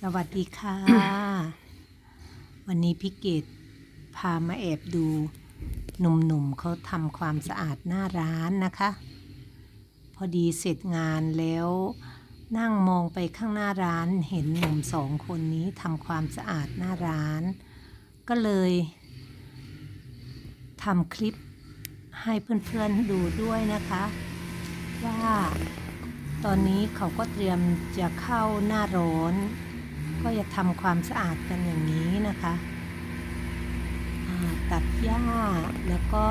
สวัสดีค่ะ วันนี้พี่เกดพามาแอบดูหนุ่มๆเขาทำความสะอาดหน้าร้านนะคะ พอดีเสร็จงานแล้วนั่งมองไปข้างหน้าร้านเห็นหนุ่มสองคนนี้ทำความสะอาดหน้าร้าน ก็เลยทำคลิปให้เพื่อนๆดูด้วยนะคะ ว่าตอนนี้เขาก็เตรียมจะเข้าหน้าร้อน ก็จะทำความสะอาดกันอย่างนี้นะคะตัดหญ้าแล้วก็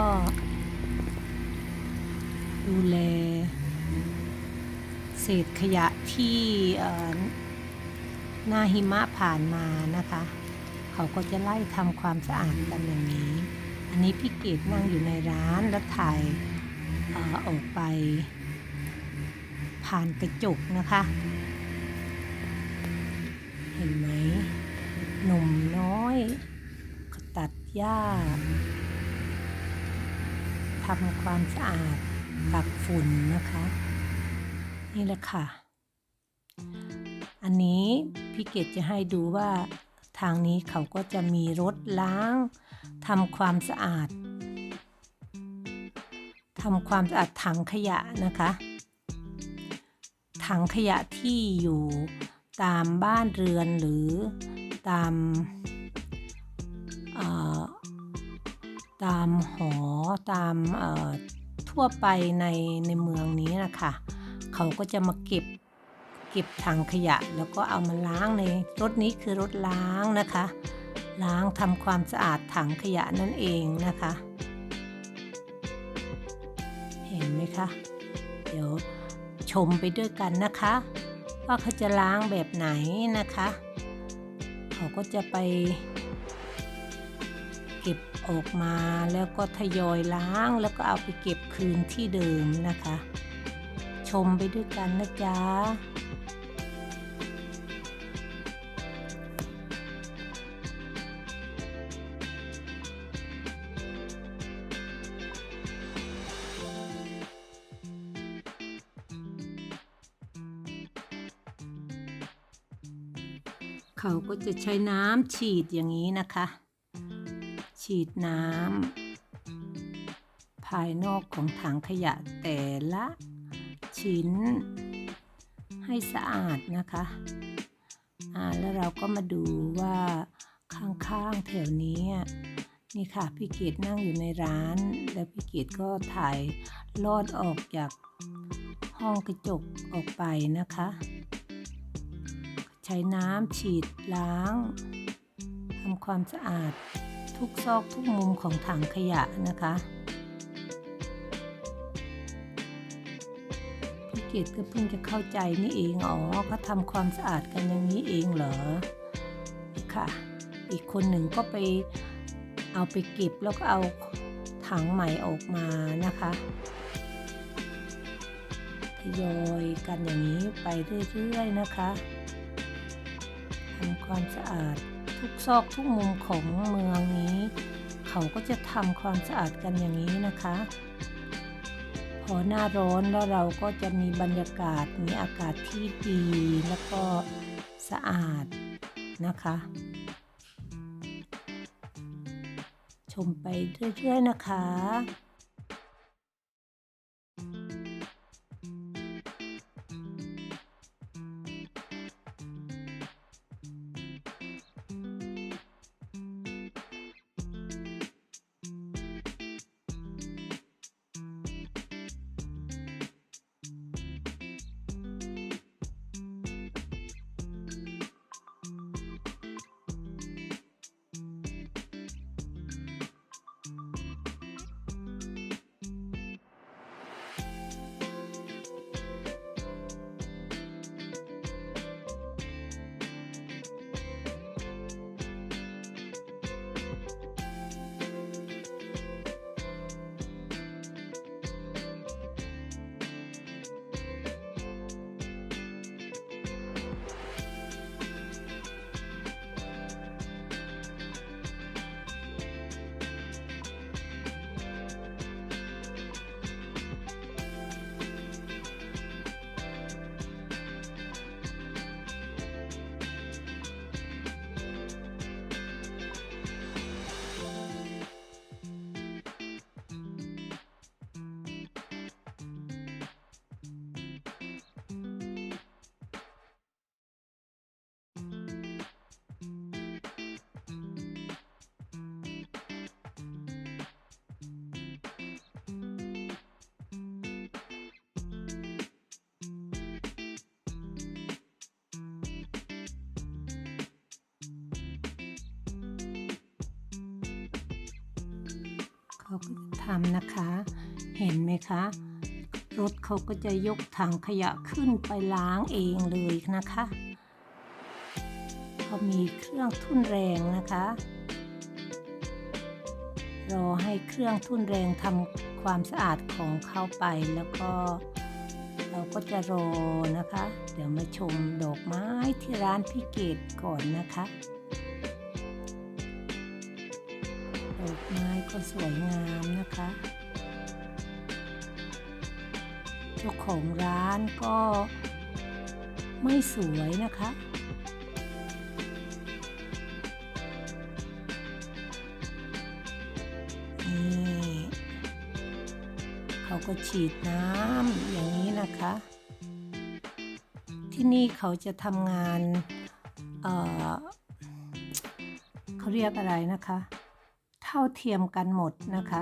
ดูแล เศษขยะที่หน้าหิมะผ่านมานะคะ เขาก็จะไล่ทำความสะอาดกันอย่างนี้ อันนี้พี่เกดนั่งอยู่ในร้านแล้วถ่ายอออกไป ผ่านกระจกนะคะ เห็นไหมหนุ่มน้อยก็ตัดหญ้าทำความสะอาดตักฝุ่นนะคะ นี่แหละค่ะ อันนี้พี่เกดจะให้ดูว่าทางนี้เขาก็จะมีรถล้างทำความสะอาดทำความสะอาดถังขยะนะคะ ถังขยะที่อยู่ ตามบ้านเรือนหรือตามอ่อตามหอตามอ่อทั่วไปในในเมืองนี้นะคะเขาก็จะมาเก็บเก็บถังขยะ แล้วก็เอามาล้างในรถนี้คือรถล้างนะคะ ล้างทำความสะอาดถังขยะนั่นเองนะคะ เห็นไหมคะ เดี๋ยวชมไปด้วยกันนะคะ ว่าเขาจะล้างแบบไหนนะคะ เขาก็จะไป เก็บออกมาแล้วก็ทยอยล้างแล้วก็เอาไปเก็บคืนที่เดิมนะคะ ชมไปด้วยกันนะจ๊ะ เขาก็จะใช้น้ำฉีดอย่างนี้นะคะ ฉีดน้ำภายนอกของถังขยะแต่ละชิ้น ให้สะอาดนะคะอ่าแล้วเราก็มาดูว่าข้างๆแถวนี้นี่ค่ะพี่เกดนั่งอยู่ในร้าน แล้วพี่เกดก็ถ่ายลอดออกจากห้องกระจกออกไปนะคะ ใช้น้ำฉีดล้างทำความสะอาดทุกซอกทุกมุมของถังขยะนะคะพี่เกดก็เพิ่งจะเข้าใจนี่เองอ๋อเขาทำความสะอาดกันอย่างนี้เองเหรอค่ะ อีกคนหนึ่งก็ไปเอาไปเก็บแล้วก็เอาถังใหม่ออกมานะคะทยอยกันอย่างนี้ไปเรื่อยๆนะคะ ทำความสะอาด ทุกซอกทุกมุมของเมืองนี้ เขาก็จะทำความสะอาดกันอย่างนี้นะคะ พอหน้าร้อนแล้วเราก็จะมีบรรยากาศมีอากาศที่ดีแล้วก็สะอาดนะคะ ชมไปเรื่อยๆนะคะ เขาก็ทำนะคะ เห็นไหมคะ รถเขาก็จะยกถังขยะขึ้นไปล้างเองเลยนะคะเขามีเครื่องทุ่นแรงนะคะ รอให้เครื่องทุ่นแรงทำความสะอาดของเขาไปแล้วก็เราก็จะรอนะคะ เดี๋ยวมาชมดอกไม้ที่ร้านพี่เกดก่อนนะคะ ดอกไม้ก็สวยงามนะคะ เจ้าของร้านก็ไม่สวยนะคะนี่เขาก็ฉีดน้ำอย่างนี้นะคะ ที่นี่เขาจะทำงาน เเขาเรียกอะไรนะคะ ท่าเทียมกันหมดนะคะ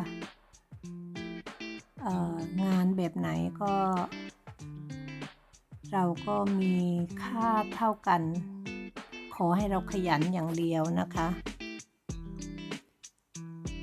เอ่องานแบบไหนก็ เราก็มีค่าเท่ากัน ขอให้เราขยันอย่างเดียวนะคะ